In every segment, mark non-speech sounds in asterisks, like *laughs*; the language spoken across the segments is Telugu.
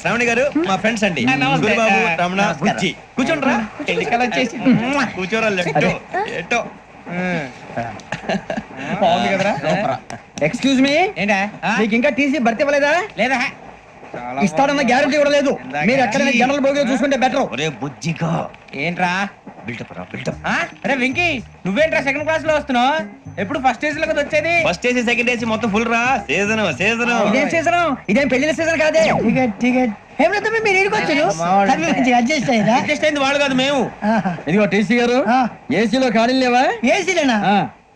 శ్రావణి గారు మా ఫ్రెండ్స్ అండి. గురుబాబు రమణ నమస్కారం. బుజ్జి. కూర్చోండి. రా ఎన్నికలు వచ్చేసి కూర్చోరా లెట్టో ఎట్టో. బాగుంది కదరా? ఎక్స్క్యూజ్ మీ ఏంటా? మీకు ఇంకా టీసీ భర్తీ ఇవ్వలేదా? లేదా? ఇస్తాడన్న గ్యారంటీ కూడా లేదు. మీరు ఎక్కడైనా జనరల్ బోగిలో చూసుకుంటే బెటర్ ఒరే బుజ్జిగా. ఏంట్రా? బిల్డప్ రా బిల్డప్? అరే వెంకీ నువ్వేంట్రా సెకండ్ క్లాస్లో వస్తున్నావు? ఎప్పుడు ఫస్ట్ ఏజ్లో కదా వచ్చేది? ఫస్ట్ ఏసీ సెకండ్ ఏసీ మొత్తం ఫుల్ రా. సీజన్ సీజన్ ఇదేం సీజన్ ఇదేం పెళ్ళిన సీజన్ కాదే. టికెట్ టికెట్ ఏమిటో మీరు అడ్జస్ట్ అడ్జస్ట్ అయింది వాళ్ళు కాదు మేము. ఇదిగో టీసీ గారు. ఏసీలో ఖాళీ లేవా? ఏసీలేనా? ఆ.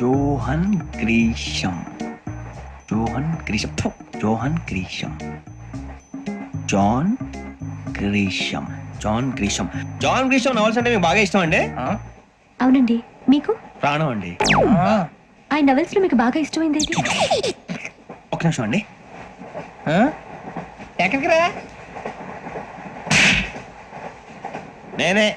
Johan Grisham John Grisham John Grisham John Grisham John Grisham John Grisham novels అంటే మీకు బాగా ఇష్టం అండి? అవునండి. మీకు? ప్రాణం అండి. ఆ. నవెల్స్లో మీకు బాగా ఇష్టమైంది ఏది? ఒక నిమిషం అండి. ఎక్కడికి రా? నేనే.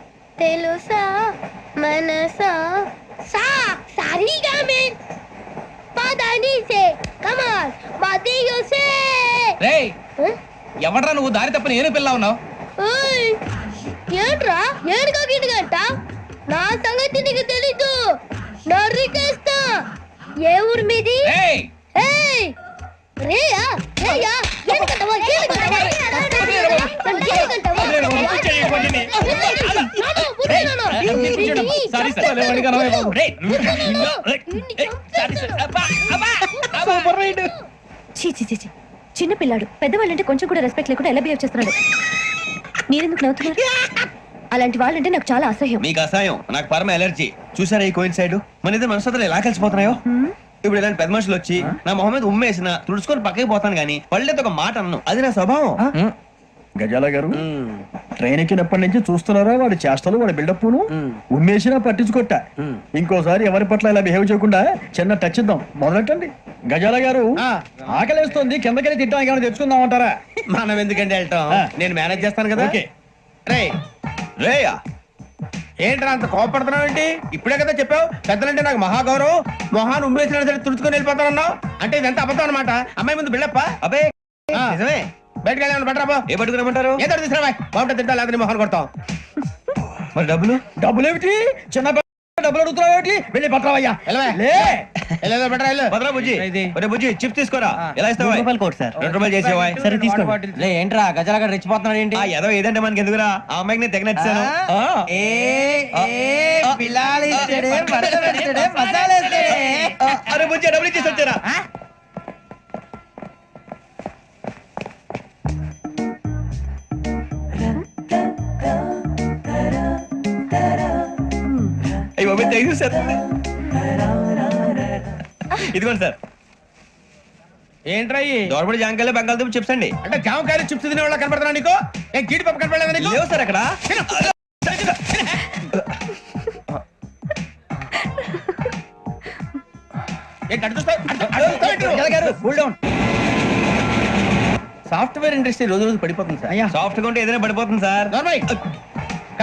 తెలుసా? మనసా? సా సరిగా మే. పదని సే కమాన్ మదియో సే రే ఎవడ్రా నువ్వు? దారి తప్ప నేను పిల్ల ఉన్నావు? ఓయ్ ఏంట్రా? ఏడుగా గిడుగంట నా సంగతి నీకు తెలీదు. నరికేస్తా ఏ ఊరు మీది? ఏయ్ ఏయ్ రేయా రేయా ఏడుగంటవా ఏడుగంటవా ఏడుగంటవా సారీ సార్ రేయ్, నువ్వు- నిన్ను- ఏయ్, సారీ సార్. అబ్బా, అబ్బా, అబ్బా. సూపర్ రైడ్ చీ చీ చీ చీ. చిన్న పిల్లాడు పెద్దవాళ్ళంటే కొంచెం కూడా రెస్పెక్ట్ లేకుండా ఎలా బిహేవ్ చేస్తున్నాడు మీరెందుకు నవ్వుతున్నారు అలాంటి వాళ్ళంటే నాకు చాలా అసహ్యం మీకు అసహాయం నాకు పరమ ఎలర్జీ చూసారా ఈ కోయిన్ సైడ్ మన ఇద్దరు మనసులో ఎలా కలిసిపోతున్నాయో ఇప్పుడు ఇలాంటి పెద్ద మనుషులు వచ్చి నా మొహం మీద ఉమ్మేసిన తుడుచుకొని పక్కకి పోతాను కానీ పళ్ళేతో ఒక మాట అన్ను. అది నా స్వభావం. గజాల గారు ట్రైన్ ఎక్కినప్పటి నుంచి చూస్తున్నారా వాడి చేష్టలు వాడి బిల్డప్ ఉమ్మేసినా పట్టించుకోట ఇంకోసారి ఎవరి పట్ల ఇలా బిహేవ్ చేయకుండా చిన్న టచ్ ఇద్దాం. మొదలెట్టండి. గజాల గారు ఆకలేస్తుంది కిందకెళ్ళి తిట్టానికి ఏమైనా తెచ్చుకుందాం అంటారా మనం ఎందుకంటే వెళ్తాం. నేను మేనేజ్ చేస్తాను కదా. ఓకే. రే రేయా ఏంట్రా అంత కోపడుతున్నావు ఏంటి? ఇప్పుడే కదా చెప్పావు? పెద్దలంటే నాకు మహాగౌరవం. మొహాన్ని ఉమ్మేసిన సరే తుడుచుకొని వెళ్ళిపోతానన్నావు. అంటే ఇదంతా అబద్ధం అనమాట అమ్మాయి ముందు బిళ్ళప్ప అబే ఆ. నిజమే. బయటకు వెళ్ళాను బట్రా పో. ఏ పట్టుకురమ్మంటారు ఏదో తీసుకురా బాగుంటుంది తింటా లేదని మొహన్ కొడతాం మరి డబ్బులు? డబ్బులు ఏమిటి చిన్న డబ్బులు అడుగుతున్నావు ఏమిటి వెళ్ళి పట్టరావయ్యా భద్రా బుజ్జి. ఒరే బుజ్జి చిప్స్ తీసుకోరా. ఎలా ఇస్తావా కోట్ సార్. రెండు రూపాయలు చేసేవా? సరే తీసుకోండి. లే ఏంట్రా? గజాల గారు రెచ్చిపోతున్నాడు ఏంటి? ఆ ఏదో ఏదంటే మనకి ఎందుకురా? ఆ అమ్మాయికి నేను తెగ నచ్చాను అరే బుజ్జి డబ్బులు ఇచ్చేసి వచ్చారా. యూ సార్ ఇదిగోండి సార్. ఏంట్రా? దోరబడి జాంకాయలు బంగాళదుంప చిప్స్ అండి. అంటే జామకాయలు చిప్స్ తినే వాళ్ళ కనపడుతున్నా నీకు? ఏ గీడి పప్పు కనపడలేదా నీకు? లేవు సార్ అక్కడ. సాఫ్ట్వేర్ ఇండస్ట్రీ రోజు రోజు పడిపోతుంది సార్. అయ్యా. సాఫ్ట్గా ఉంటే ఏదైనా పడిపోతుంది సార్.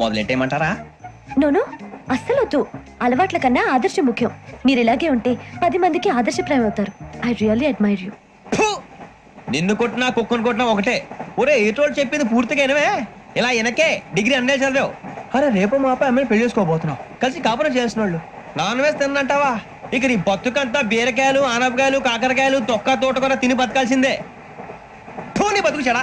మొదలెట్టేయమంటారా? నోను అస్సలు వద్దు అలవాట్ల కన్నా ఆదర్శం ముఖ్యం. మీరు ఇలాగే ఉంటే పది మందికి ఆదర్శప్రాయం అవుతారు ఐ రియల్లీ అడ్మైర్ యూ! నిన్ను కొట్టినా కుక్కను కొట్టినా ఒకటే. ఒరే ఏటోళ్ళు చెప్పింది పూర్తిగా వినవే? ఇలా వెనకే డిగ్రీ అన్నే చదివావు. అరే రేపు మా అబ్బాయి అమ్మని పెళ్ళి చేసుకోబోతున్నావు. కలిసి కాపురం చేసిన వాళ్ళు నాన్ వేసి తిన్నంటావా? ఇక నీ బతుకంతా బీరకాయలు ఆనపకాయలు కాకరకాయలు తొక్క తోట కూడా తిని బతకాల్సిందే. ఫు, నీ బతుకు చెడా.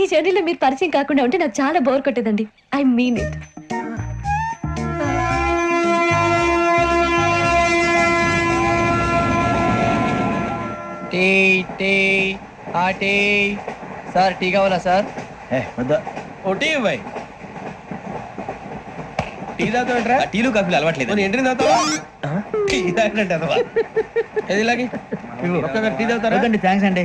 ఈ జర్నీలో మీరు పరిచయం కాకుండా ఉంటే నాకు చాలా bore కొట్టేదండి. I mean it tea tea ఆ టీ. సార్ టీ కావాలా సార్? ఏ వద్దా. ఒకటి ఇవ్వాయి టీ తాగుతాంట్రా టీలు కాఫీలు అలవాట్లేదు. నేను ఎంట్రీ తాగుతావా? ఆ, టీ తాగినట్టు అదవా. ఏది ఇలాగే? ఒక్కొక్కరు టీ తాగుతారా? థ్యాంక్స్ అండి?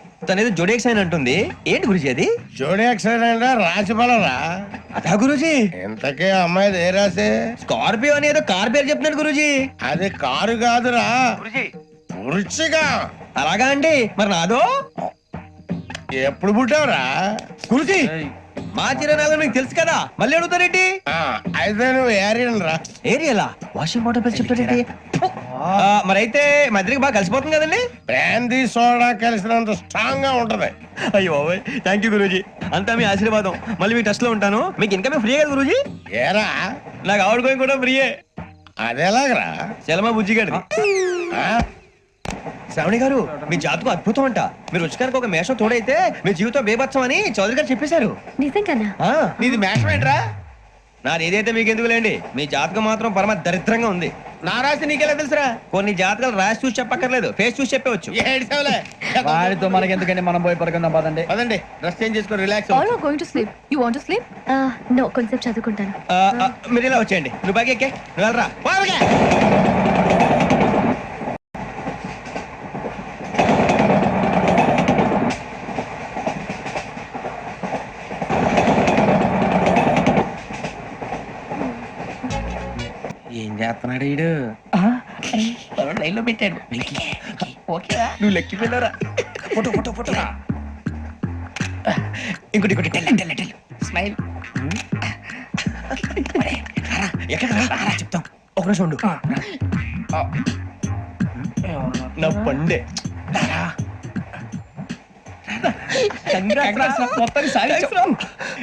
తనేదో జోడేక్స్ అని అంటుంది. ఏంటి గురుజీ అది? జోడి యాక్సిడెంట్ రాసి రా అదా గురుజీ? ఇంతకీ ఆ అమ్మాయిది ఏ రాసి స్కార్పియో అని ఏదో కార్ పేరు చెప్తున్నాడు గురుజీ. అది కారు కాదురా. పురుచిగా అలాగా అండి. మరి నాదో? ఎప్పుడు పుట్టావురా? గురుజీ మా చిరనాలు మీకు తెలుసు కదా. మళ్ళీ అడుగుతారేంటి? ఆ, అయితే నువ్వు ఏరియన్ రా ఏరియలా? వాషింగ్ వాటర్ బిల్ చెప్తాడేంటి? మరి అయితే మా ఇద్దరికి బాగా కలిసిపోతుంది కదండి? బ్రాందీ సోడా కలిసినంత స్ట్రాంగ్గా ఉంటది. అయ్యో థ్యాంక్ యూ గురూజీ. అంతా మీ ఆశీర్వాదం. మళ్ళీ మీ టెస్ట్లో ఉంటాను. మీకు ఇంకా ఫ్రీ కదా గురూజీ? ఏరా? నాకు ఆవిడ గోయింగ్ కూడా ఫ్రీయే. అదేలాగరా? చలమా బుజ్జి గారి? శ్రావణి గారు మీ జాతకు అద్భుతం అంట. మీరు రుచికారికి ఒక మేషం తోడైతే మీ జీవితం బేబత్సం అని చౌదరి గారు చెప్పేశారు. నిజంగానా? ఆ, నీది మేషం ఏంట్రా నాది ఏదైతే మీకు ఎందుకు లేండి మీ జాతకం మాత్రం పరమ దరిద్రంగా ఉంది. నా రాసి నీకెలా తెలుసురా? కొన్ని జాతకాలు రాసి చూసి చెప్పక్కర్లేదు. ఫేస్ చూసి చెప్పవచ్చు. వాడితో మనకి ఎందుకండి మనం పోయి పడుకుందాం పదండి. పదండి. డ్రెస్ చేంజ్ చేసుకొని relax all are going to sleep you want to sleep no కొంచెం చదువుకుంటాను. మీరు ఇలా వచ్చేయండి. నువ్వు బాగా ఎక్కే. నువ్వు వెళ్ళరా. నువ్వు లెక్కిపోయినారా ఫోటో ఫోటో ఫోటో ఇంకోటి ఇంకోటి టెల్ టెల్ టెల్. స్మైల్. ఎక్కడ చెప్తాం. ఒక నిమిషం ఉండు. నా పండే.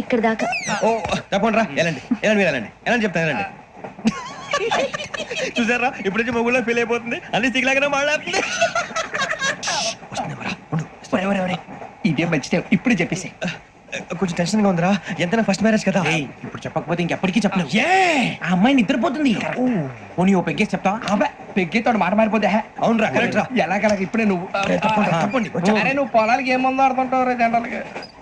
ఇక్కడ దాకా. ఓ తప్పకుండా రా. వెళ్ళండి. వెళ్ళండి మీరు వెళ్ళండి. వెళ్ళండి చెప్తాను వెళ్ళండి. చూసారా? ఇప్పుడు నుంచి మొగుల్లో ఫీల్ అయిపోతుంది. అన్ని సిగ్లాగానే మాట్లాడుతుంది. ఇదే మంచిదే ఇప్పుడు చెప్పేసి. కొంచెం టెన్షన్గా ఉందిరా. ఎంతైనా ఫస్ట్ మ్యారేజ్ కదా. ఇప్పుడు చెప్పకపోతే ఇంకెప్పటికీ చెప్పలేవు. ఆ అమ్మాయి నిద్రపోతుంది. పోనీ ఓ పెగ్గేసి చెప్తావా అబ్బా పెగ్గేతో మాట మారిపోతే అవునురా కరెక్ట్ రా. ఎలాగలా ఇప్పుడే నువ్వు. అరే నువ్వు పొలాలకి ఏం మందు ఆడుతుంటావు రే జనరల్గా. ఆ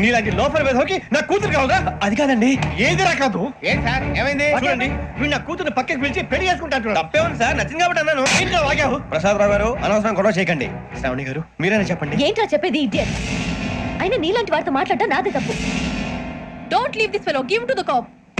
నీలాంటి లోపల హోకి నా కూతురు కావాలా అది కాదండి. ఏది రా కాదు? ఏంటి సార్? ఏమైంది? చూడండి. వీడు నా కూతురు పక్కకి పిలిచి పెళ్ళి చేసుకుంటాడు. తప్పే ఉంది సార్. నచ్చింది కాబట్టి అన్నాను. ఇంట్లో వాగావు ప్రసాద్ రావు గారు అనవసరం గొడవ చేయకండి. శ్రావణి గారు మీరైనా చెప్పండి. ఏంట్రా చెప్పేది ఇడియట్ అయినా నీలాంటి వారితో మాట్లాడటం నాదే తప్పు. Don't leave this fellow give to the cop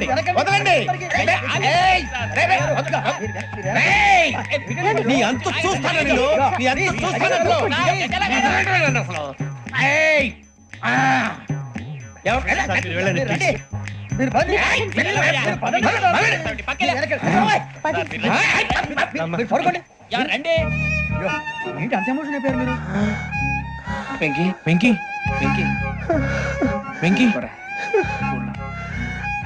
వదలండి. వదలండి. ఏయ్, రేయ్, రేయ్, వదలు. రేయ్, నీ అంత చూస్తాను నేను? నీ అంత చూస్తాను అసలు. వెళ్ళండి. ఏంటి అంత ఎమోషన్ అయిపోయారు మీరు? వెంకీ వెంకీ వెంకీ వెంకీ *laughs*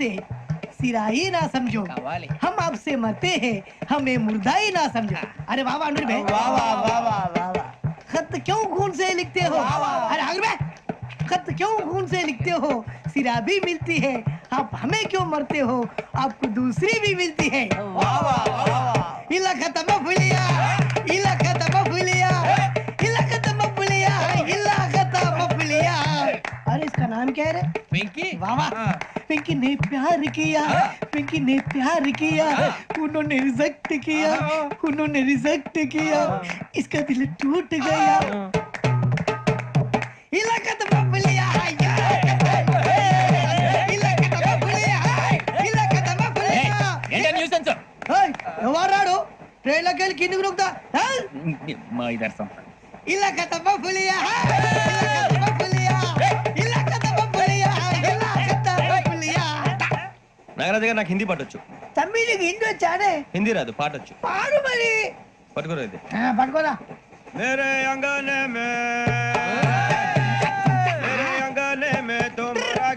से सिरा ही ना समझो। हम आपसे मरते हैं हमें मुर्दा ही ना समझो। अरे वाह वाह भाई। वाह वाह वाह वाह वाह खत क्यों खून से लिखते हो? अरे आगे भाई खत क्यों खून से लिखते हो? सिरा भी मिलती है आप हमें क्यों मरते हो? आपको दूसरी भी मिलती है। ने प्यार किया पिंकी ने प्यार किया उन्होंने रिजेक्ट किया उन्होंने रिजेक्ट किया इसका दिल टूट गया इलाका तो बबलिया इलाका तो बबलिया इलाका तो बबलिया ఏంటో న్యూసెన్స్ ఎవరాడు ట్రైన్ లోకి వెళ్ళి కిందికి నొక్కుతా మా ఇదర్శం ఇలాక తప్ప పులియా ఇలాక తప్ప పులియా నాగరాజు గారు నాకు హిందీ పాటొచ్చు తమ్మి నీకు హిందీ వచ్చానే హిందీ రాదు పాటొచ్చు పాడు మరి. పట్టుకోరా ఇది. పట్టుకోరా. మేరే అంగనే మే. మేరే అంగనే మే తుమారా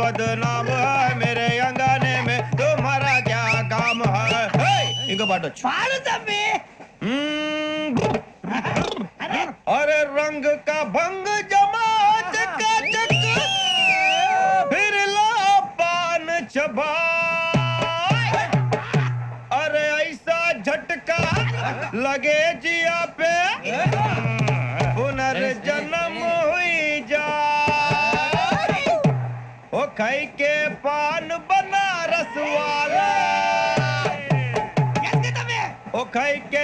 బదనామ మేరే అంగనే మే తుమారా క్యా కామ హై? ఇంకో పాటొచ్చు పాడు తమ్మి. કઈ કે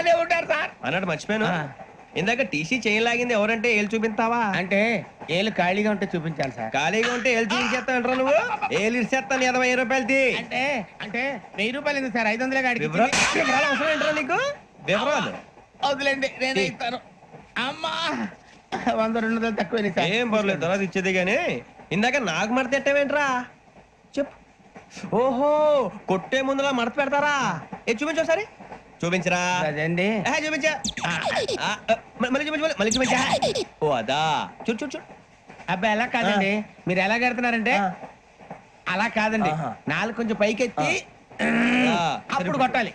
అదే ఉంటారు సార్. అన్నట్టు మర్చిపోయాను. ఇందాక టీసీ చేయి లాగింది ఎవరంటే ఏళ్ళు చూపిస్తావా? అంటే ఏళ్ళు ఖాళీగా ఉంటే చూపించాలి సార్. ఖాళీగా ఉంటే ఏళ్ళు చూపించేస్తానంటారా నువ్వు? ఏళ్ళు ఇచ్చేస్తాను ఇరవై రూపాయలది అంటే అంటే వెయ్యి రూపాయలు ఎందుకు సార్? ఐదు వందలే కాడికి వివరాలు అవసరం ఏంట్రా నీకు? వివరాలు. వదిలేండి నేనే ఇస్తాను. అమ్మా వంద రెండు వందలు తక్కువ సార్. ఏం పర్లేదు తర్వాత ఇచ్చేది కానీ ఇందాక నాకు మడత ఎట్టవేంట్రా చెప్పు. ఓహో కొట్టే ముందులా మడత పెడతారా? ఏ చూపించు ఒకసారి. చూపించరా. అదండి చూపించా. మళ్ళీ చూపించు మళ్ళీ- చూపించా. ఓ అదా. చూడు చూడు చూడు. అబ్బాయి ఎలా కాదండి? మీరు ఎలా కడుతున్నారంటే. అలా కాదండి. నాలుగు కొంచెం పైకెత్తి అప్పుడు. కొట్టాలి.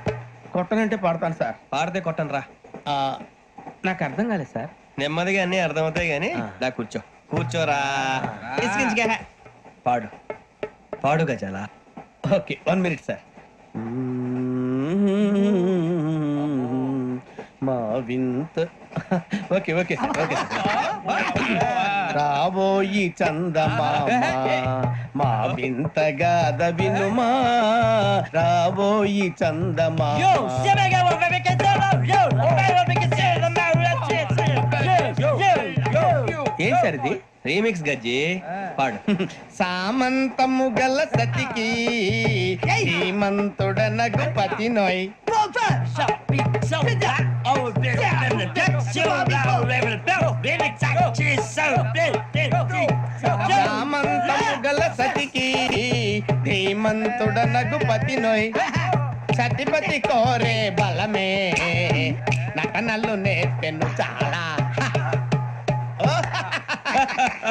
కొట్టనంటే పడతాను సార్. పాడితే కొట్టను రా ఆ, నాకు అర్థం కాలేదు సార్. నెమ్మదిగా అన్ని అర్థమవుతాయి కానీ. దా కూర్చో. కూర్చోరా. పాడు. పాడు గజాల. Okay one minute sir. మా వింత ఓకే ఓకే సార్ ఓకే రాబోయి చందమామ మా వింతగాద వినుమా రాబోయి చందమామ సార్ ఇది రీమిక్స్ గజ్జి పాడు సామంతము గల సతికి ధీమంతుడనగు పతి నోయ్ సామంతము గల సతికి ధీమంతుడనగు పతి నోయ్ సతిపతి కోరే బలమే నటనలు నేర్పెను చాలా.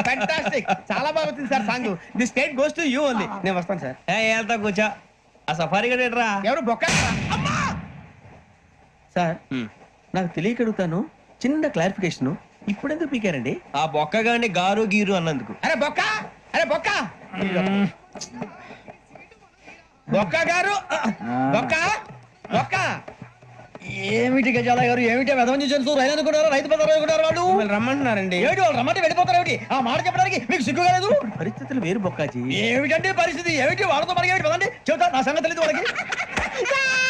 ఫ్యాంటాస్టిక్ చాలా బాగా వచ్చింది sir song. The state goes to you only. నేను వస్తాను సార్. వెళ్తా కూర్చో. ఆ సఫారీ గడు ఎట్రా? ఎవరు బొక్క! సార్. నాకు తెలియక అడుగుతాను చిన్న క్లారిఫికేషన్ ఇప్పుడెందుకు పీకారండి? ఆ బొక్క గాని గారు గీరు అన్నందుకు. అరే బొక్క! అరే బొక్క! బొక్క గారు! బొక్క! బొక్క! ఏమిటి గజాల గారు? ఏమిటి? వెదవం చూసారు రైలు అనుకున్నారు రైతు పెద్దలు అనుకున్నారు వాళ్ళు? రమ్మంటున్నారండి. ఏమిటి? వాళ్ళు రమ్మంటే వెళ్ళిపోతారు ఏమిటి? ఆ మాట చెప్పడానికి మీకు సిగ్గు కాలేదు? పరిస్థితులు వేరు బొక్కాజీ. ఏమిటంటే పరిస్థితి? ఏమిటి? వాళ్ళతో మనకి ఏమిటి? పదండి. చెబుతా. నా సంగతి తెలియదు వాళ్ళకి. *laughs*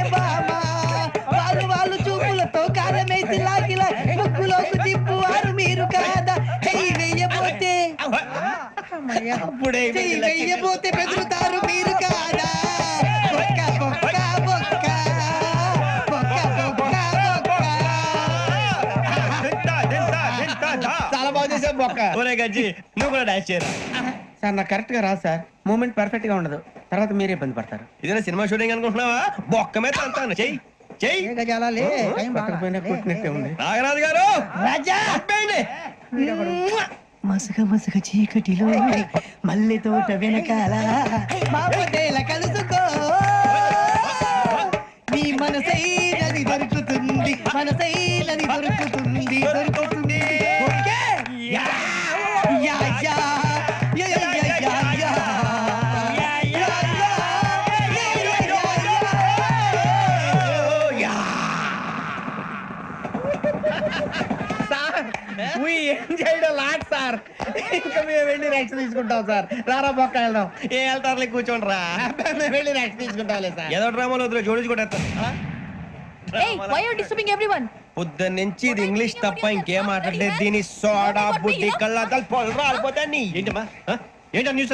అప్పుడే చెయ్యి వెయ్యబోతే బెదురుతారు మీరు కాదా? బొక్క బొక్క బొక్క. బొక్క బొక్క బొక్క. చాలా బాగా చేసావు బొక్క. ఒరే గజ్జి నువ్వు కూడా డాన్స్ చేయరా? సార్ నాకు కరెక్ట్గా రాదు సార్. మూమెంట్ పర్ఫెక్ట్గా ఉండదు. తర్వాత మీరే ఇబ్బంది పడతారు. ఇదేనా సినిమా షూటింగ్ అనుకుంటున్నావా? బొక్క మీద అంతాను చెయ్యి చెయ్యి. నాగరాజు గారు! రాజా! మసగ మసగ చీకటిలో మల్లె తోట వెనకాల బాబుదేల కలుసుకో. నీ మనసై దొరుకుతుంది మనసై రెక్స్ తీసుకుంటాం సార్. రారా బొక్క వెళ్దాం. ఏ వెళ్తారులే కూర్చోండి రా. మేము వెళ్ళి రెక్స్ తీసుకుంటాంలే సార్. ఏదో డ్రామాలో వదిలే జోడించుకుంటా Hey, why are you disturbing everyone? పొద్దున్న నుంచి ఇది ఇంగ్లీష్ తప్ప ఇంకేం మాట్లాడలేదు. దీని సోడా బుద్ధి కళ్ళ పొలు రాలిపోతా నీ ఏంటమ్మా? ఏంటా న్యూస్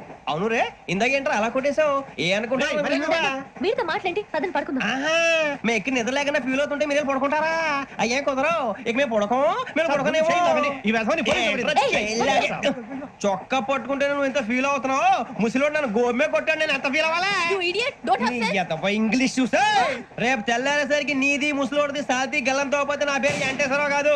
అవును రే ఇందాక ఏంట్రా అలా కొట్టేశావు? ఏ అనుకుంటున్నావు వీరితో మాట్లాడి పదని పడుకుందాం. ఆహా మేము ఎక్కి నిద్ర లేకుండా ఫీల్ అవుతుంటే మీరే పడుకుంటారా? అయ్యే కుదరవు ఇక మేము పడకం మేము పడకనేమో. చొక్కా పట్టుకుంటే నువ్వు ఎంత ఫీల్ అవుతున్నావు? ముసలివాడు నన్ను గోమే కొట్టాడు నేను ఎంత ఫీల్ అవ్వాలా? ఇంగ్లీష్ చూసా. రేపు తెల్లారేసరికి నీది ముసలోడిది సాతి గల్లంతో పోతే నా పేరు వెంకటేశ్వరరావు కాదు.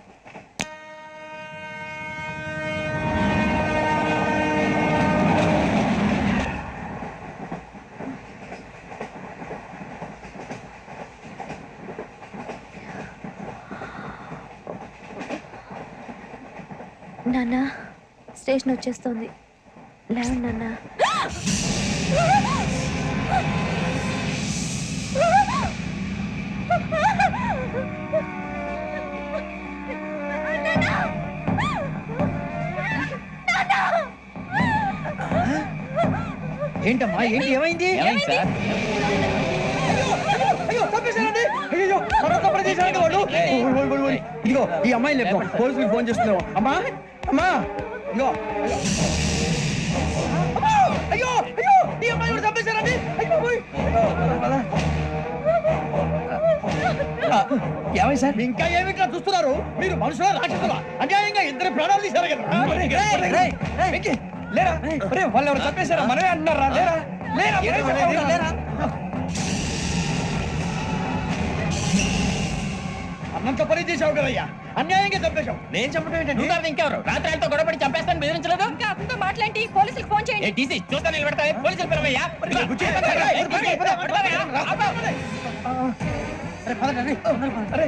స్టేషన్ వచ్చేస్తుంది. లేవండి నాన్న. ఏంటమ్మా? ఏంటి? ఏమైంది? ఇదిగో ఈ అమ్మాయిని లేపు పోలీసులకు ఫోన్ చేస్తున్నావు అమ్మా అమ్మా. అమ్మా! అయ్యో. అయ్యో ఈ అమ్మాయి కూడా చంపేశారండి అయ్యో. అయ్యో, ఏమై సార్? ఇంకా ఏమి ఇట్లా చూస్తున్నారు? మీరు మనుషుల రాక్షసులా? అన్యాయంగా ఇద్దరు ప్రాణాలు తీశారు కదా? లేరా? వాళ్ళు ఎవరు చంపేశారా మనమే అంటున్నారా లేరా? లేరా? అన్నంత పని చేసావు కదయ్యా? అన్యాయంగా చంపేశావు. నేను నువ్వు కాదు ఇంకెవరు? రాత్రి ఆయనతో గొడవపడి చంపేస్తాను బెదిరించలేదు? ఇంకా అతనితో మాట్లాడి పోలీసులకు ఫోన్ చేయండి. ఏ టీసీ చూస్తా నిలబెడతా. పోలీసులు పిలవయ్యా? అరే పదండి, అరే,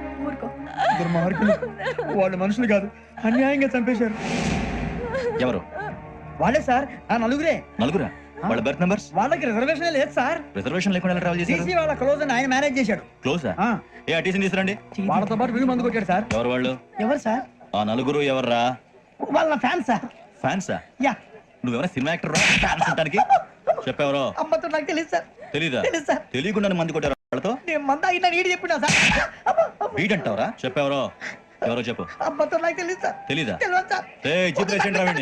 వాళ్ళు మనుషులు కాదు. అన్యాయంగా చంపేశారు. ఎవరు? వాళ్ళే సార్. ఆ నలుగురే. నలుగురా? వాళ్ళ బర్త్ నంబర్స్? వాళ్ళకి రిజర్వేషన్ లేదు సార్. రిజర్వేషన్ లేకుండా ట్రావెల్ చేశారు? టీసీ వాళ్ళ క్లోజ్ అని ఆయన మేనేజ్ చేశాడు. క్లోజా ఆ, ఏ అటీసీని తీసుకురండి. వాళ్ళతో పాటు వీడు మందు కొట్టాడు సార్. ఎవరు వాళ్ళు? ఎవరు సార్? ఆ నలుగురు ఎవర్రా? వాళ్ళ ఫ్యాన్ సార్. ఫ్యాన్సా యా. నువ్వెవరా సినిమా యాక్టర్ రా ఫ్యాన్స్ అంటానికి చెప్పెవరో అమ్మతో నాకు తెలియదు సార్. తెలీదా. తెలియకుండా మంది కొట్టారు. వాళ్ళతో? నేను మంద అయినా నీడి చెప్పినా సార్. అమ్మ, అమ్మ, వీడంటావరా? చెప్పెవరో? ఎవరో చెప్పు. అమ్మతో నాకు తెలియదు సార్. తెలీదా? తెలియదు సార్. ఏ జీప్ రేసండి రావండి